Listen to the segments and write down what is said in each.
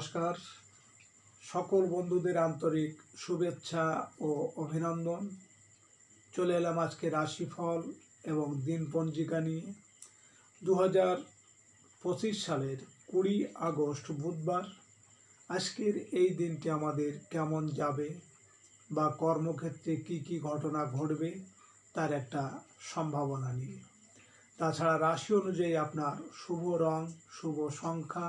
নমস্কার। সকল বন্ধুদের আন্তরিক শুভেচ্ছা ও অভিনন্দন। চলে এলাম আজকে রাশিফল এবং দিন পঞ্জিকা নিয়ে। দু হাজার পঁচিশ সালের কুড়ি আগস্ট বুধবার, আজকের এই দিনটি আমাদের কেমন যাবে বা কর্মক্ষেত্রে কি কি ঘটনা ঘটবে তার একটা সম্ভাবনা নিয়ে। তাছাড়া রাশি অনুযায়ী আপনার শুভ রং, শুভ সংখ্যা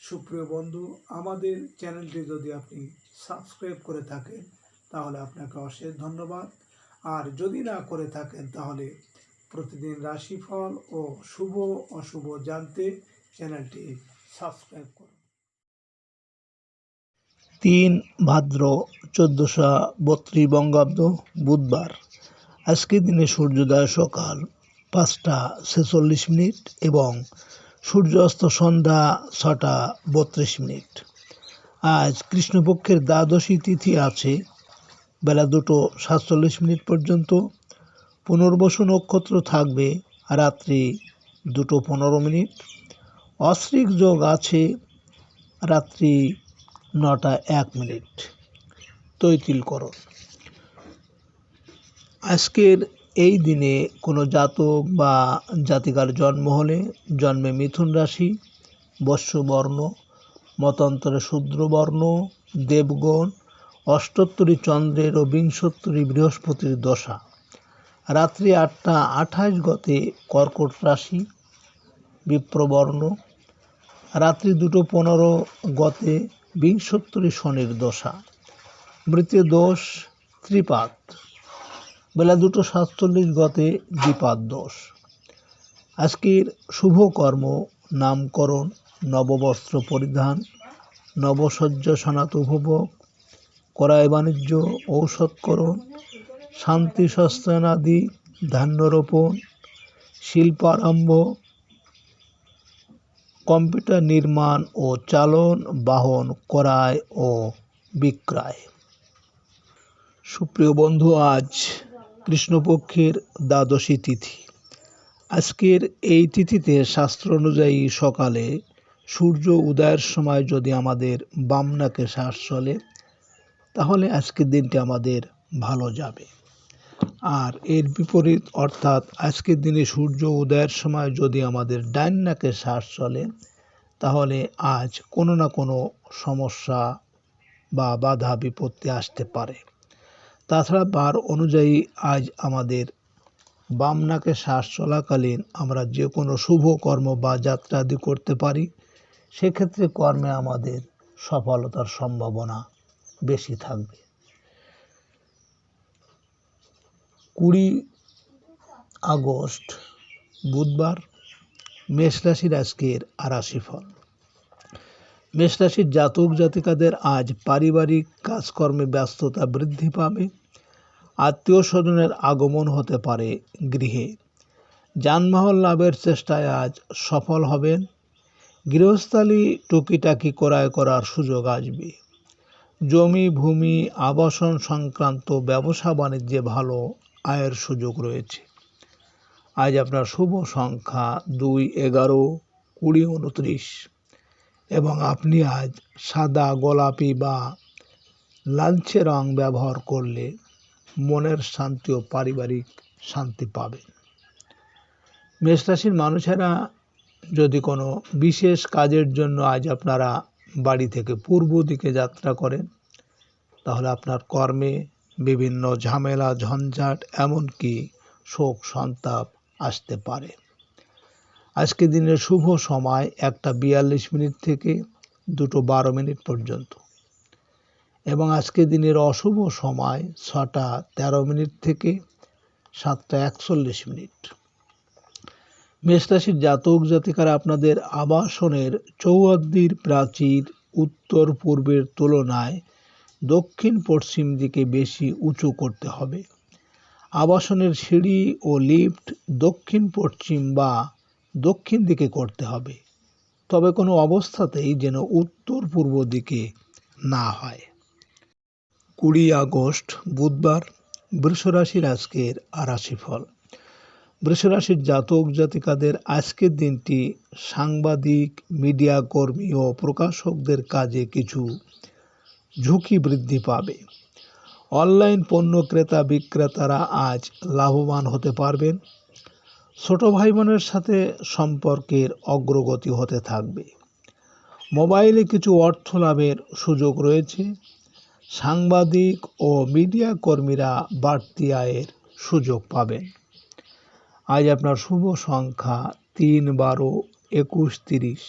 সুপ্রিয় বন্ধু, আমাদের চ্যানেলটি যদি আপনি সাবস্ক্রাইব করে থাকেন, তাহলে আপনাকে অশেষ ধন্যবাদ। আর যদি না করে থাকেন, তাহলে প্রতিদিন রাশিফল ও শুভ অশুভ জানতে চ্যানেলটি সাবস্ক্রাইব করুন। তিন ভাদ্র চোদ্দোশো বত্রিশ বঙ্গাব্দ বুধবার। আজকের দিনে সূর্যোদয় সকাল পাঁচটা ছেচল্লিশ মিনিট এবং সূর্যাস্ত সন্ধ্যা ছটা বত্রিশ মিনিট। আজ কৃষ্ণপক্ষের দ্বাদশী তিথি আছে, বেলা দুটো সাতচল্লিশ মিনিট পর্যন্ত। পুনর্বসু নক্ষত্র থাকবে রাত্রি দুটো পনেরো মিনিট। অশ্রিক যোগ আছে রাত্রি নটা এক মিনিট। তৈতিলকরণ আজকের এই দিনে কোনো জাতক বা জাতিকার জন্ম হলে জন্মে মিথুন রাশি, বর্ষবর্ণ, মতান্তরে শূদ্রবর্ণ, দেবগণ, অষ্টোত্তরী চন্দ্রের ও বিংশোত্তরী বৃহস্পতির দশা। রাত্রি আটটা আঠাশ গতে কর্কট রাশি, বিপ্রবর্ণ। রাত্রি দুটো পনেরো গতে বিংশোত্তরী শনির দশা। মৃত্যু দোষ ত্রিপাত। বেলা দুটো সাতচল্লিশ গতে দোষ। আজকের শুভ কর্ম, নামকরণ, নববস্ত্র পরিধান, নবসজ্জ সনাত উপভোগ করায় বাণিজ্য, ঔষধকরণ, শান্তি সস্তানাদি ধান্যরোপণ, শিল্পারম্ভ, কম্পিউটার নির্মাণ ও চালন, বাহন ক্রয় ও বিক্রয়। সুপ্রিয় বন্ধু, আজ কৃষ্ণপক্ষের দ্বাদশী তিথি। আজকের এই তিথিতে শাস্ত্র অনুযায়ী সকালে সূর্য উদয়ের সময় যদি আমাদের বামনাকে শ্বাস চলে, তাহলে আজকের দিনটি আমাদের ভালো যাবে। আর এর বিপরীত অর্থাৎ আজকের দিনে সূর্য উদয়ের সময় যদি আমাদের ডাইন নাকে শ্বাস চলে, তাহলে আজ কোনো না কোনো সমস্যা বা বাধা বিপত্তি আসতে পারে। তাছাড়া বার অনুযায়ী আজ আমাদের বাম নাকে শ্বাস চলাকালীন আমরা যে কোনো শুভ কর্ম বা যাত্রা আদি করতে পারি, সেক্ষেত্রে কর্মে আমাদের সফলতার সম্ভাবনা বেশি থাকবে। কুড়ি আগস্ট বুধবার মেষ রাশির আজকের আরাশি ফল। মেষ রাশির জাতক জাতিকাদের আজ পারিবারিক কাজকর্মে ব্যস্ততা বৃদ্ধি পাবে। আত্মীয় স্বজনের আগমন হতে পারে গৃহে। যানবাহন লাভের চেষ্টায় আজ সফল হবেন। গৃহস্থালী টুকিটাকি ক্রয় করার সুযোগ আসবে। জমি, ভূমি, আবাসন সংক্রান্ত ব্যবসা বাণিজ্যে ভালো আয়ের সুযোগ রয়েছে। আজ আপনার শুভ সংখ্যা দুই এগারো কুড়ি উনত্রিশ। এবং আপনি আজ সাদা গোলাপি বা লালচে রং ব্যবহার করলে মনের শান্তি ও পারিবারিক শান্তি পাবেন। মেষরাশির মানুষেরা যদি কোনো বিশেষ কাজের জন্য আজ আপনারা বাড়ি থেকে পূর্ব দিকে যাত্রা করেন, তাহলে আপনার কর্মে বিভিন্ন ঝামেলা, ঝঞ্ঝাট, এমনকি শোক, সন্তাপ আসতে পারে। আজকে দিনের শুভ সময় একটা বিয়াল্লিশ মিনিট থেকে দুটো বারো মিনিট পর্যন্ত। এবং আজকে দিনের অশুভ সময় ছটা তেরো মিনিট থেকে সাতটা একচল্লিশ মিনিট। মেষরাশির জাতক জাতিকারা আপনাদের আবাসনের চৌহদ্দির প্রাচীর উত্তর পূর্বের তুলনায় দক্ষিণ পশ্চিম দিকে বেশি উঁচু করতে হবে। আবাসনের সিঁড়ি ও লিফট দক্ষিণ পশ্চিম বা দক্ষিণ দিকে করতে হবে। তবে কোনো অবস্থাতেই যেন উত্তর পূর্ব দিকে না হয়। কুড়ি আগস্ট, বুধবার, বৃষরাশির আজকের আর রাশিফল বৃষরাশির জাতক জাতিকাদের আজকের দিনটি সাংবাদিক, মিডিয়া কর্মী ও প্রকাশকদের কাজে কিছু ঝুঁকি বৃদ্ধি পাবে। অনলাইন পণ্য ক্রেতা বিক্রেতারা আজ লাভবান হতে পারবেন। ছোট ভাই বোনের সাথে সম্পর্কের অগ্রগতি হতে থাকবে। মোবাইলে কিছু অর্থ লাভের সুযোগ রয়েছে। সাংবাদিক ও মিডিয়া কর্মীরা বাড়তি আয়ের সুযোগ পাবেন। আজ আপনার শুভ সংখ্যা তিন বারো একুশ তিরিশ।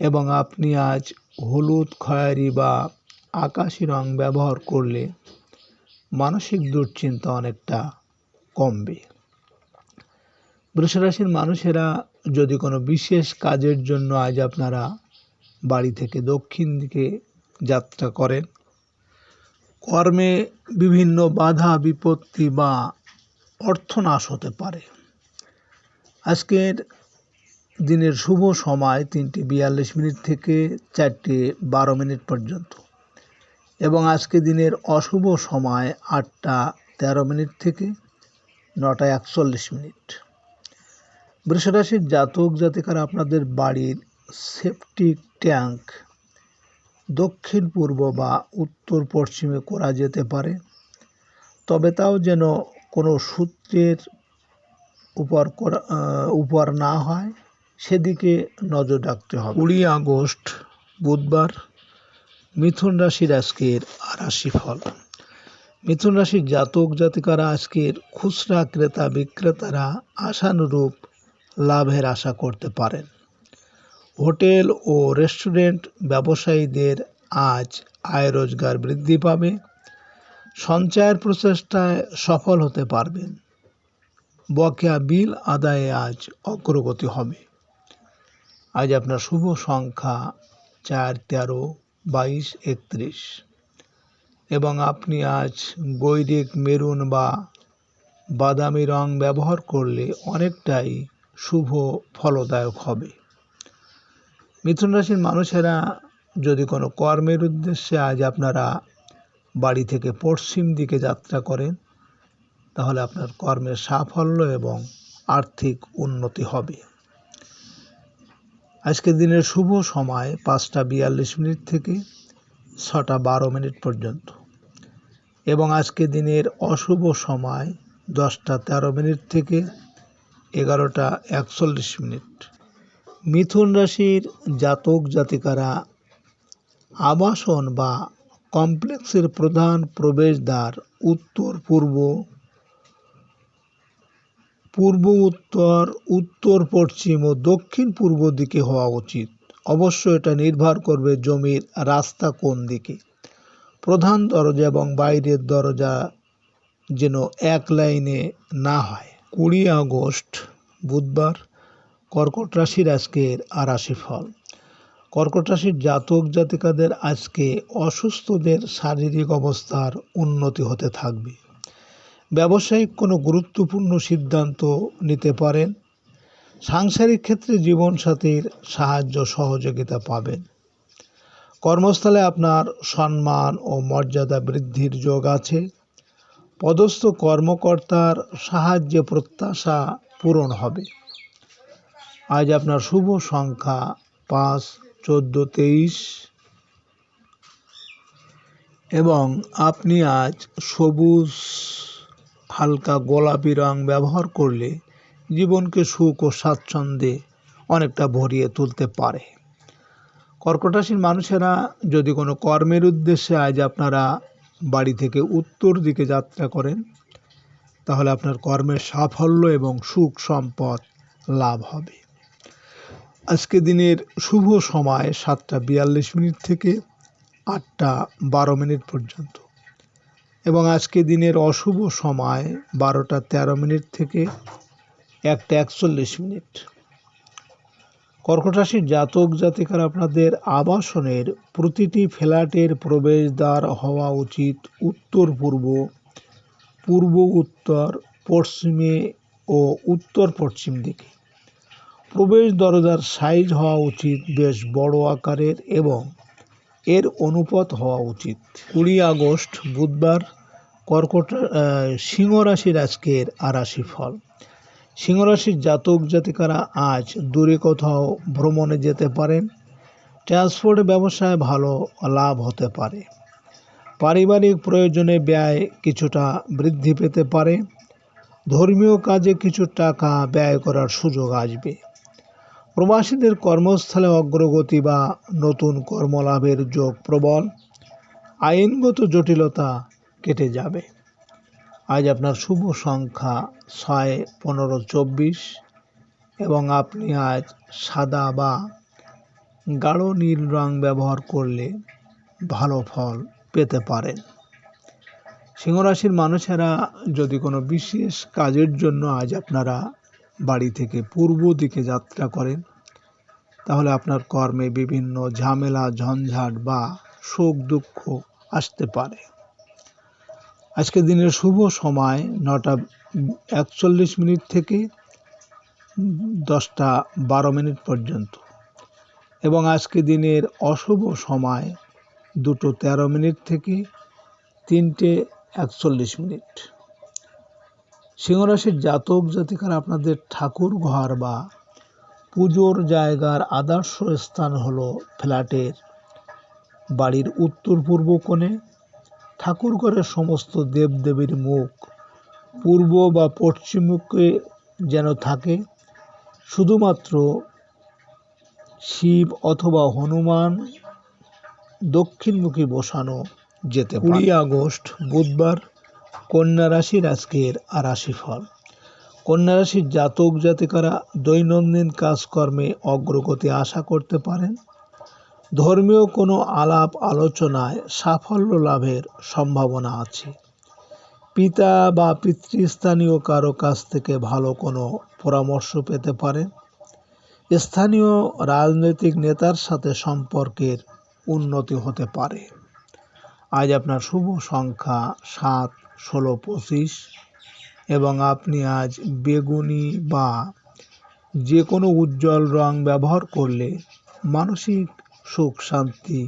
এবং আপনি আজ হলুদ, খয়েরি বা আকাশি রং ব্যবহার করলে মানসিক দুশ্চিন্তা অনেকটা কমবে। বৃষরাশির মানুষেরা যদি কোনো বিশেষ কাজের জন্য আজ আপনারা বাড়ি থেকে দক্ষিণ দিকে যাত্রা করেন, কর্মে বিভিন্ন বাধা, বিপত্তি বা অর্থনাশ হতে পারে। আজকের দিনের শুভ সময় তিনটে বিয়াল্লিশ মিনিট থেকে চারটে বারো মিনিট পর্যন্ত এবং আজকে দিনের অশুভ সময় আটটা তেরো মিনিট থেকে নটা একচল্লিশ মিনিট। বৃষরাশির জাতক জাতিকারা আপনাদের বাড়ির সেপটিক ট্যাঙ্ক দক্ষিণ পূর্ব বা উত্তর পশ্চিমে করা যেতে পারে। তবে তাও যেন কোনো সূত্রের উপর করা উপর না হয়, সেদিকে নজর রাখতে হবে। কুড়ি আগস্ট, বুধবার মিথুন রাশির আজকের রাশিফল। মিথুন রাশির জাতক জাতিকারা আজকের খুচরা ক্রেতা বিক্রেতারা আশানুরূপ লাভের আশা করতে পারেন। হোটেল ও রেস্টুরেন্ট ব্যবসায়ীদের আজ আয় রোজগার বৃদ্ধি পাবে। সঞ্চয়ের প্রচেষ্টায় সফল হতে পারবেন। বকেয়া বিল আদায়ে আজ অগ্রগতি হবে। আজ আপনার শুভ সংখ্যা চার, তেরো, বাইশ, একত্রিশ। এবং আপনি আজ গৈরিক মেরুন বা বাদামি রং ব্যবহার করলে অনেকটাই শুভ ফলদায়ক হবে। মিথুন রাশির মানুষেরা যদি কোনো কর্মের উদ্দেশ্যে আজ আপনারা বাড়ি থেকে পশ্চিম দিকে যাত্রা করেন, তাহলে আপনার কর্মের সাফল্য এবং আর্থিক উন্নতি হবে। আজকের দিনের শুভ সময় পাঁচটা বিয়াল্লিশ মিনিট থেকে ছটা বারো মিনিট পর্যন্ত এবং আজকে দিনের অশুভ সময় দশটা তেরো মিনিট থেকে এগারোটা একচল্লিশ মিনিট। মিথুন রাশির জাতক জাতিকারা আবাসন বা কমপ্লেক্সের প্রধান প্রবেশদ্বার উত্তর পূর্ব পূর্ব উত্তর উত্তর পশ্চিম ও দক্ষিণ পূর্ব দিকে হওয়া উচিত। অবশ্য এটা নির্ভর করবে জমির রাস্তা কোন দিকে। প্রধান দরজা এবং বাইরের দরজা যেন এক লাইনে না হয়। কুড়ি আগস্ট, বুধবার কর্কট রাশির আজকের আর রাশিফল কর্কট রাশির জাতক জাতিকাদের আজকে অসুস্থদের শারীরিক অবস্থার উন্নতি হতে থাকবে। ব্যবসায়িক কোনো গুরুত্বপূর্ণ সিদ্ধান্ত নিতে পারেন। সাংসারিক ক্ষেত্রে জীবনসাথীর সাহায্য সহযোগিতা পাবেন। কর্মস্থলে আপনার সম্মান ও মর্যাদা বৃদ্ধির যোগ আছে। পদস্থ কর্মকর্তার সাহায্যে প্রত্যাশা পূরণ হবে। আজ আপনার শুভ সংখ্যা পাঁচ, চোদ্দ, তেইশ। এবং আপনি আজ সবুজ, হালকা গোলাপি রং ব্যবহার করলে জীবনকে সুখ ও স্বাচ্ছন্দ্যে অনেকটা ভরিয়ে তুলতে পারে। কর্কট রাশির মানুষেরা যদি কোনো কর্মের উদ্দেশ্যে আজ আপনারা বাড়ি থেকে উত্তর দিকে যাত্রা করেন, তাহলে আপনার কর্মের সাফল্য এবং সুখ সম্পদ লাভ হবে। আজকে দিনের শুভ সময় সাতটা বিয়াল্লিশ মিনিট থেকে আটটা বারো মিনিট পর্যন্ত। এবং আজকে দিনের অশুভ সময় বারোটা তেরো মিনিট থেকে একটা একচল্লিশ মিনিট। কর্কট রাশির জাতক জাতিকার আপনাদের আবাসনের প্রতিটি ফ্ল্যাটের প্রবেশদ্বার হওয়া উচিত উত্তর পূর্ব পূর্ব উত্তর, পশ্চিমে ও উত্তর পশ্চিম দিকে। প্রবেশ দরজার সাইজ হওয়া উচিত বেশ বড় আকারের এবং এর অনুপাত হওয়া উচিত। কুড়ি আগস্ট, বুধবার কর্কট সিংহ রাশির আজকের আরাশি ফল। সিংহ রাশির জাতক জাতিকারা আজ দূরে কোথাও ভ্রমণে যেতে পারেন। ট্রান্সপোর্ট ব্যবসায় ভালো লাভ হতে পারে। পারিবারিক প্রয়োজনে ব্যয় কিছুটা বৃদ্ধি পেতে পারে। ধর্মীয় কাজে কিছু টাকা ব্যয় করার সুযোগ আসবে। প্রবাসীদের কর্মস্থলে অগ্রগতি বা নতুন কর্মলাভের যোগ প্রবল। আইনগত জটিলতা কেটে যাবে। আজ আপনার শুভ সংখ্যা ছয়, পনেরো, চব্বিশ এবং আপনি আজ সাদা বা গাঢ় নীল রং ব্যবহার করলে ভালো ফল পেতে পারেন। সিংহরাশির মানুষেরা যদি কোনো বিশেষ কাজের জন্য আজ আপনারা বাড়ি থেকে পূর্ব দিকে যাত্রা করেন, তাহলে আপনার কর্মে বিভিন্ন ঝামেলা, ঝঞ্ঝাট বা শোক দুঃখ আসতে পারে। আজকে দিনের শুভ সময় নটা একচল্লিশ মিনিট থেকে দশটা বারো মিনিট পর্যন্ত। এবং আজকে দিনের অশুভ সময় দুটো তেরো মিনিট থেকে তিনটে একচল্লিশ মিনিট। সিংহরাশির জাতক জাতিকার আপনাদের ঠাকুর ঘর বা পুজোর জায়গার আদর্শ স্থান হলো ফ্ল্যাটের বাড়ির উত্তর পূর্ব কোণে। ঠাকুর ঘরের সমস্ত দেবদেবীর মুখ পূর্ব বা পশ্চিমমুখে যেন থাকে শুধুমাত্র শিব অথবা হনুমান দক্ষিণমুখী বসানো যেতে কুড়ি আগস্ট বুধবার কন্যা রাশির আজকের আর রাশি ফল কন্যা রাশির জাতক জাতিকারা দৈনন্দিন কাজকর্মে অগ্রগতি আশা করতে পারেন। ধর্মীয় কোনো আলাপ আলোচনায় সাফল্য লাভের সম্ভাবনা আছে। পিতা বা পিতৃস্থানীয় কারও কাছ থেকে ভালো কোনো পরামর্শ পেতে পারেন। স্থানীয় রাজনৈতিক নেতার সাথে সম্পর্কের উন্নতি হতে পারে। আজ আপনার শুভ সংখ্যা সাত, ষোলো, পঁচিশ এবং আপনি আজ বেগুনি বা যে কোনো উজ্জ্বল রং ব্যবহার করলে মানসিক সুখ, শান্তি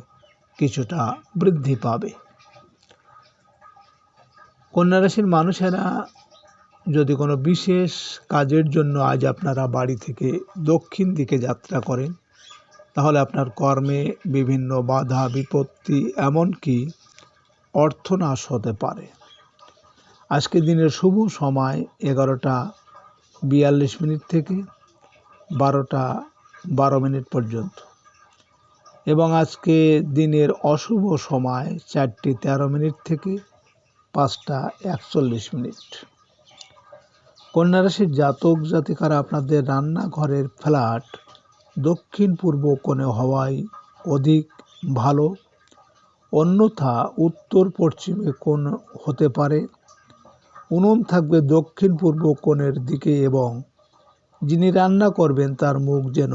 কিছুটা বৃদ্ধি পাবে। কন্যা রাশির মানুষেরা যদি কোনো বিশেষ কাজের জন্য আজ আপনারা বাড়ি থেকে দক্ষিণ দিকে যাত্রা করেন, তাহলে আপনার কর্মে বিভিন্ন বাধা, বিপত্তি এমনকি অর্থনাশ হতে পারে। আজকে দিনের শুভ সময় এগারোটা বিয়াল্লিশ মিনিট থেকে বারোটা বারো মিনিট পর্যন্ত। এবং আজকে দিনের অশুভ সময় চারটি তেরো মিনিট থেকে পাঁচটা একচল্লিশ মিনিট। কন্যা রাশির জাতক জাতিকারা আপনাদের রান্নাঘরের ফ্ল্যাট দক্ষিণ পূর্ব কোণে হওয়ায় অধিক ভালো, অন্যথা উত্তর পশ্চিমে কোণ হতে পারে, উনুন থাকবে দক্ষিণ পূর্ব কোণের দিকে এবং যিনি রান্না করবেন তার মুখ যেন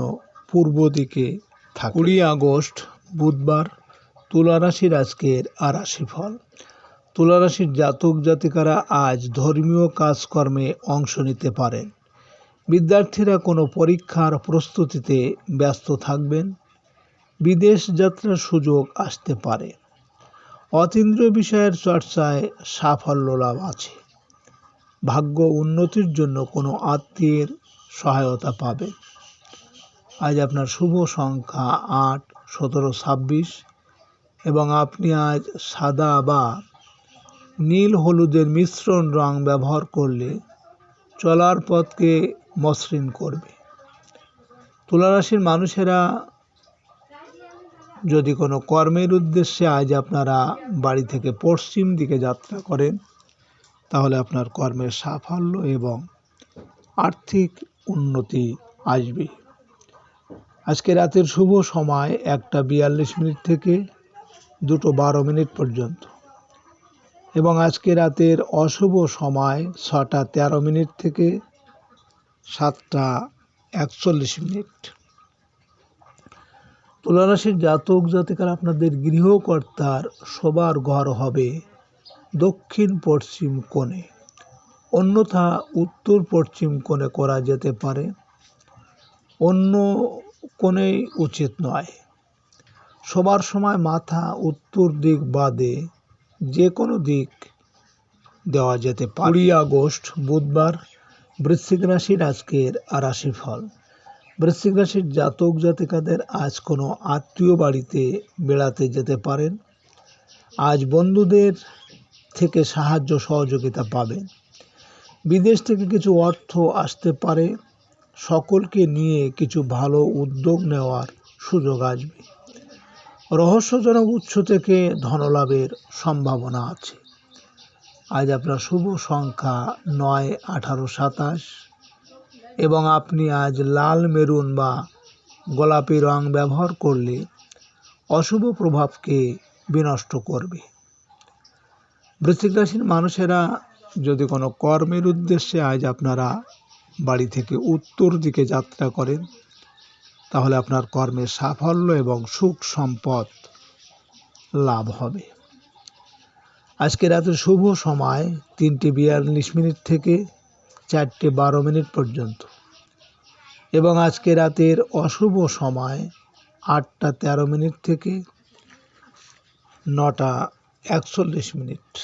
পূর্ব দিকে থাকে। কুড়ি আগস্ট, বুধবার তুলা রাশির আজকের আর রাশি ফল তুলা রাশির জাতক জাতিকারা আজ ধর্মীয় কাজকর্মে অংশ নিতে পারেন। বিদ্যার্থীরা কোনো পরীক্ষার প্রস্তুতিতে ব্যস্ত থাকবেন। বিদেশ যাত্রার সুযোগ আসতে পারে। অতীন্দ্রিয় বিষয়ের চর্চায় সাফল্য লাভ আছে। ভাগ্য উন্নতির জন্য কোনো আত্মীয়ের সহায়তা পাবে আজ আপনার শুভ সংখ্যা আট, সতেরো, ছাব্বিশ এবং আপনি আজ সাদা বা নীল হলুদের মিশ্রণ রং ব্যবহার করলে চলার পথকে মসৃণ করবে। তুলারাশির মানুষেরা যদি কোনো কর্মের উদ্দেশ্যে আজ আপনারা বাড়ি থেকে পশ্চিম দিকে যাত্রা করেন, তাহলে আপনার কর্মের সাফল্য এবং আর্থিক উন্নতি আসবে আজকে রাতের শুভ সময় একটা বিয়াল্লিশ মিনিট থেকে দুটো বারো মিনিট পর্যন্ত। এবং আজকে রাতের অশুভ সময় ছটা তেরো মিনিট থেকে সাতটা একচল্লিশ মিনিট। তুলারাশির জাতক জাতিকার আপনাদের গৃহকর্তার সবার ঘর হবে দক্ষিণ পশ্চিম কোণে। অন্যথা উত্তর পশ্চিম কোণে করা যেতে পারে। অন্য কোণেই উচিত নয়। সবার সময় মাথা উত্তর দিক বাদে যে কোনো দিক দেওয়া যেতে পারে। কুড়ি আগস্ট, বুধবার বৃশ্চিক রাশির আজকের রাশিফল। বৃশ্চিক রাশির জাতক জাতিকাদের আজ কোনো আত্মীয় বাড়িতে বেড়াতে যেতে পারেন। আজ বন্ধুদের থেকে সাহায্য সহযোগিতা পাবেন। বিদেশ থেকে কিছু অর্থ আসতে পারে। সকলকে নিয়ে কিছু ভালো উদ্যোগ নেওয়ার সুযোগ আসবে। রহস্যজনক উৎস থেকে ধনলাভের সম্ভাবনা আছে। আজ আপনার শুভ সংখ্যা নয়, আঠারো, সাতাশ। এবং আপনি আজ লাল, মেরুন বা গোলাপি রং ব্যবহার করলে অশুভ প্রভাবকে বিনষ্ট করবে। বৃশ্চিক রাশির মানুষেরা যদি কোনো কর্মের উদ্দেশ্যে আজ আপনারা বাড়ি থেকে উত্তর দিকে যাত্রা করেন, তাহলে আপনার কর্মের সাফল্য এবং সুখ সম্পদ লাভ হবে। আজকে রাতের শুভ সময়, তিনটে বিয়াল্লিশ মিনিট থেকে চারটে বারো মিনিট পর্যন্ত। এবং আজকে রাতের অশুভ সময়, আটটা তেরো মিনিট থেকে নটা একচল্লিশ মিনিট।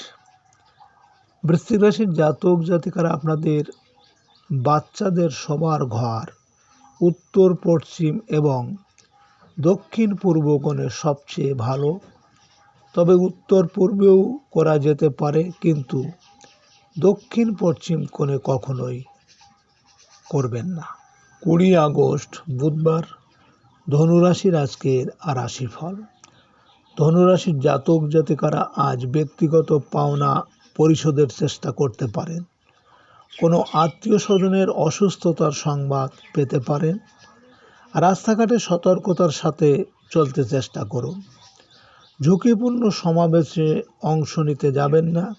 বৃশ্চিক রাশির জাতক জাতিকারা আপনাদের বাচ্চাদের সবার ঘর, উত্তর, পশ্চিম এবং দক্ষিণ পূর্ব কোণে সবচেয়ে ভালো। তবে উত্তর পূর্বেও করা যেতে পারে, কিন্তু দক্ষিণ, পশ্চিম কোণে কখনোই করবেন না। কুড়ি আগস্ট, বুধবার, ধনুরাশির আজকের রাশিফল। ধনুরাশির জাতক জাতিকারা আজ ব্যক্তিগত পাওনা পরিশোধের চেষ্টা করতে পারেন। কোনো আত্মীয় স্বজনের অসুস্থতার সংবাদ পেতে পারেন। রাস্তাঘাটে সতর্কতার সাথে চলতে চেষ্টা করুন। ঝুঁকিপূর্ণ সমাবেশে অংশ নিতে যাবেন না।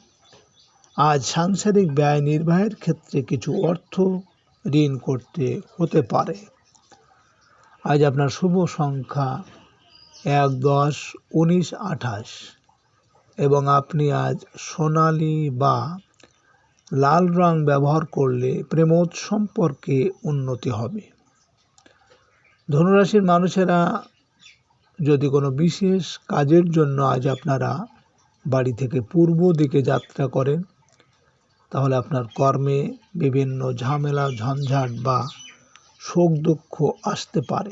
আজ সাংসারিক ব্যয় নির্বাহের ক্ষেত্রে কিছু অর্থ ঋণ করতে হতে পারে। আজ আপনার শুভ সংখ্যা এক দশ উনিশ আঠাশ এবং আপনি আজ সোনালি বা লাল রং ব্যবহার করলে প্রেমোদ সম্পর্কে উন্নতি হবে। ধনুরাশির মানুষেরা যদি কোনো বিশেষ কাজের জন্য আজ আপনারা বাড়ি থেকে পূর্ব দিকে যাত্রা করেন, তাহলে আপনার কর্মে বিভিন্ন ঝামেলা, ঝঞ্ঝাট বা শোক দুঃখ আসতে পারে।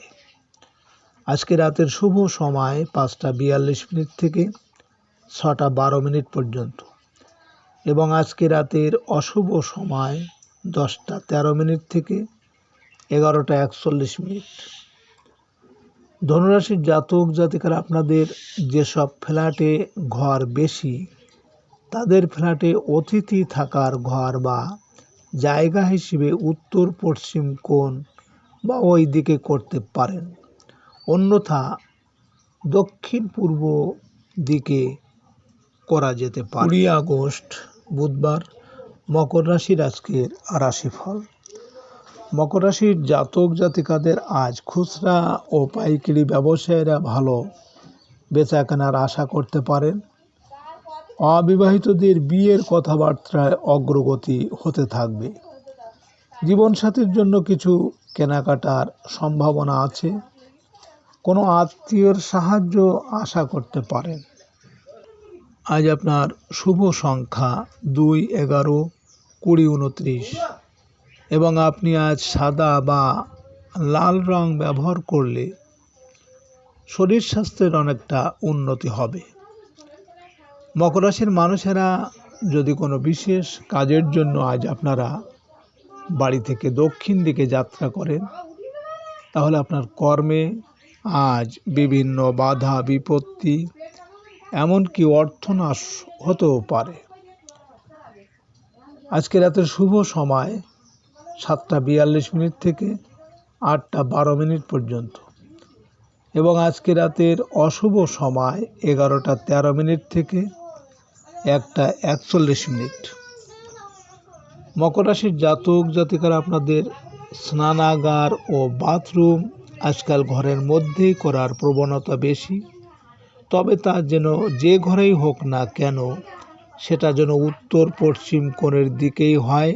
আজকে রাতের শুভ সময় পাঁচটা বিয়াল্লিশ মিনিট থেকে ছটা বারো মিনিট পর্যন্ত। এবং আজকে রাতের অশুভ সময় দশটা তেরো মিনিট থেকে এগারোটা একচল্লিশ মিনিট। ধনুরাশির জাতক জাতিকার, আপনাদের যেসব ফ্ল্যাটে ঘর বেশি, তাদের ফ্ল্যাটে অতিথি থাকার ঘর বা জায়গা হিসেবে উত্তর পশ্চিম কোণ বা ওই দিকে করতে পারেন। অন্যথা দক্ষিণ পূর্ব দিকে করা যেতে পারে। কুড়ি আগস্ট বুধবার মকর রাশির আজকের রাশিফল। মকর রাশির জাতক জাতিকাদের আজ খুচরা ও পাইকারি ব্যবসায়ীরা ভালো বেচা কেনার আশা করতে পারেন। অবিবাহিতদের বিয়ের কথাবার্তায় অগ্রগতি হতে থাকবে। জীবনসাথীর জন্য কিছু কেনাকাটার সম্ভাবনা আছে। কোনো আত্মীয়র সাহায্য আশা করতে পারেন। আজ আপনার শুভ সংখ্যা দুই এগারো কুড়ি উনত্রিশ। এবং আপনি আজ সাদা বা লাল রং ব্যবহার করলে শরীর স্বাস্থ্যের অনেকটা উন্নতি হবে। মকর রাশির মানুষেরা যদি কোনো বিশেষ কাজের জন্য আজ আপনারা বাড়ি থেকে দক্ষিণ দিকে যাত্রা করেন, তাহলে আপনার কর্মে আজ বিভিন্ন বাধা, বিপত্তি এমনকি অর্থনাশ হতেও পারে। আজকে রাতের শুভ সময় সাতটা বিয়াল্লিশ মিনিট থেকে আটটা বারো মিনিট পর্যন্ত। এবং আজকে রাতের অশুভ সময় এগারোটা তেরো মিনিট থেকে একটা একচল্লিশ মিনিট। মকর রাশির জাতক জাতিকারা আপনাদের স্নানাগার ও বাথরুম আজকাল ঘরের মধ্যেই করার প্রবণতা বেশি। তবে তা যেন যে ঘরেই হোক না কেন সেটা যেন উত্তর পশ্চিম কোণের দিকেই হয়।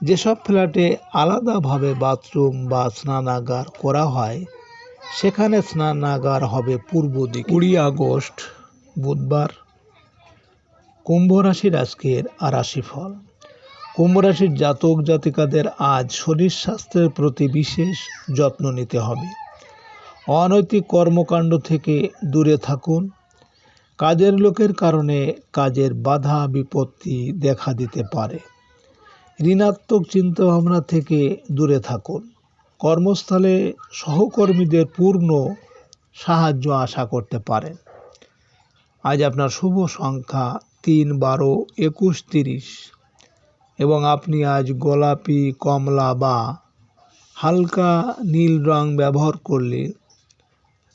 যেসব ফ্ল্যাটে আলাদাভাবে বাথরুম বা স্নানাগার করা হয় সেখানে স্নানাগার হবে পূর্ব দিকে। কুড়ি আগস্ট বুধবার। কুম্ভ রাশির আজকের আর রাশিফল। কুম্ভ রাশির জাতক জাতিকাদের আজ শরীর স্বাস্থ্যের প্রতি বিশেষ যত্ন নিতে হবে। অনৈতিক কর্মকাণ্ড থেকে দূরে থাকুন। কাজের লোকের কারণে কাজের বাধা, বিপত্তি দেখা দিতে পারে। ঋণাত্মক চিন্তাভাবনা থেকে দূরে থাকুন। কর্মস্থলে সহকর্মীদের পূর্ণ সাহায্য আশা করতে পারেন। আজ আপনার শুভ সংখ্যা তিন বারো একুশ তিরিশ। এবং আপনি আজ গোলাপি, কমলা বা হালকা নীল রং ব্যবহার করলে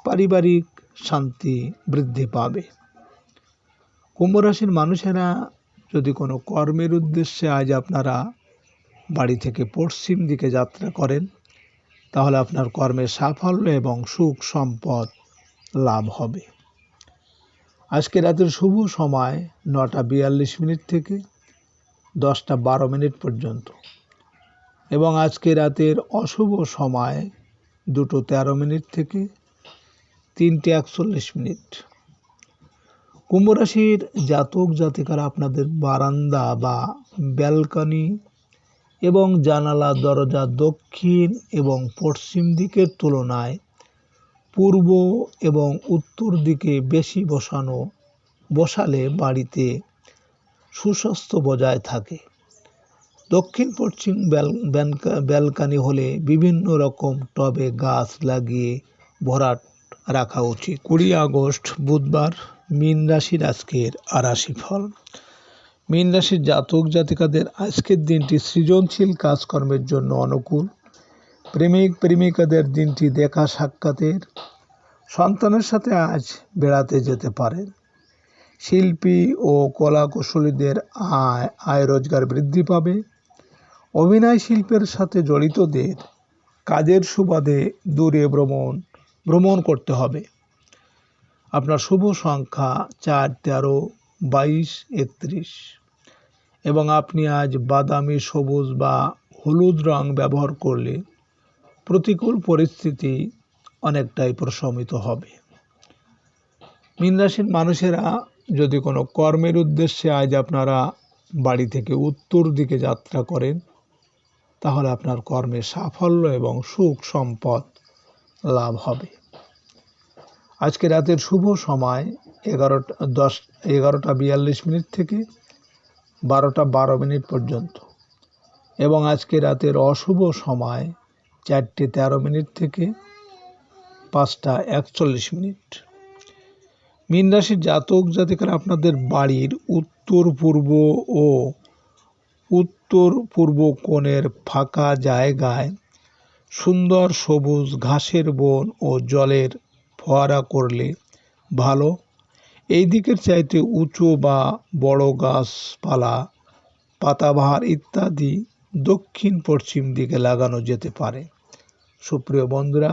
পারিবারিক শান্তি বৃদ্ধি পাবে। কুম্ভ রাশির মানুষেরা যদি কোনো কর্মের উদ্দেশ্যে আজ আপনারা বাড়ি থেকে পশ্চিম দিকে যাত্রা করেন, তাহলে আপনার কর্মের সাফল্য এবং সুখ সম্পদ লাভ হবে। আজকে রাতের শুভ সময় নটা বিয়াল্লিশ মিনিট থেকে দশটা বারো মিনিট পর্যন্ত এবং আজকে রাতের অশুভ সময় দুটো তেরো মিনিট থেকে তিনটে একচল্লিশ মিনিট। কুম্ভ রাশির জাতক জাতিকারা আপনাদের বারান্দা বা ব্যালকনি এবং জানালা দরজা দক্ষিণ এবং পশ্চিম দিকের তুলনায় পূর্ব এবং উত্তর দিকে বেশি বসানো বসালে বাড়িতে সুস্বাস্থ্য বজায় থাকে। দক্ষিণ পশ্চিম ব্যালকানি হলে বিভিন্ন রকম টবে গাছ লাগিয়ে ভরাট রাখা উচিত। কুড়ি আগস্ট, বুধবার, মীন রাশির আজকের আরাশি ফল মীন রাশির জাতক জাতিকাদের আজকের দিনটি সৃজনশীল কাজকর্মের জন্য অনুকূল। প্রেমিক প্রেমিকাদের দিনটি দেখা সাক্ষাতের। সন্তানের সাথে আজ বেড়াতে যেতে পারেন। শিল্পী ও কলা কুশলীদের আয় আয় রোজগার বৃদ্ধি পাবে। অভিনয় শিল্পের সাথে জড়িতদের কাজের সুবাদে দূরে ভ্রমণ ভ্রমণ করতে হবে। আপনার শুভ সংখ্যা চার, তেরো, বাইশ, একত্রিশ। এবং আপনি আজ বাদামি, সবুজ বা হলুদ রং ব্যবহার করলে প্রতিকূল পরিস্থিতি অনেকটাই প্রশমিত হবে। মীন রাশির মানুষেরা যদি কোনো কর্মের উদ্দেশ্যে আজ আপনারা বাড়ি থেকে উত্তর দিকে যাত্রা করেন, তাহলে আপনার কর্মে সাফল্য এবং সুখ সম্পদ লাভ হবে। আজকে রাতের শুভ সময় এগারোটা, দশ, এগারোটা বিয়াল্লিশ মিনিট থেকে বারোটা বারো মিনিট পর্যন্ত। এবং আজকে রাতের অশুভ সময় চারটে তেরো মিনিট থেকে পাঁচটা একচল্লিশ মিনিট। মীন রাশির জাতক জাতিকারা আপনাদের বাড়ির উত্তর পূর্ব ও উত্তর পূর্ব কোণের ফাঁকা জায়গায় সুন্দর সবুজ ঘাসের বন ও জলের ফোয়ারা করলে ভালো। এই দিকের চাইতে উঁচু বা বড় গাছপালা, পাতাবাহার ইত্যাদি দক্ষিণ পশ্চিম দিকে লাগানো যেতে পারে। সুপ্রিয় বন্ধুরা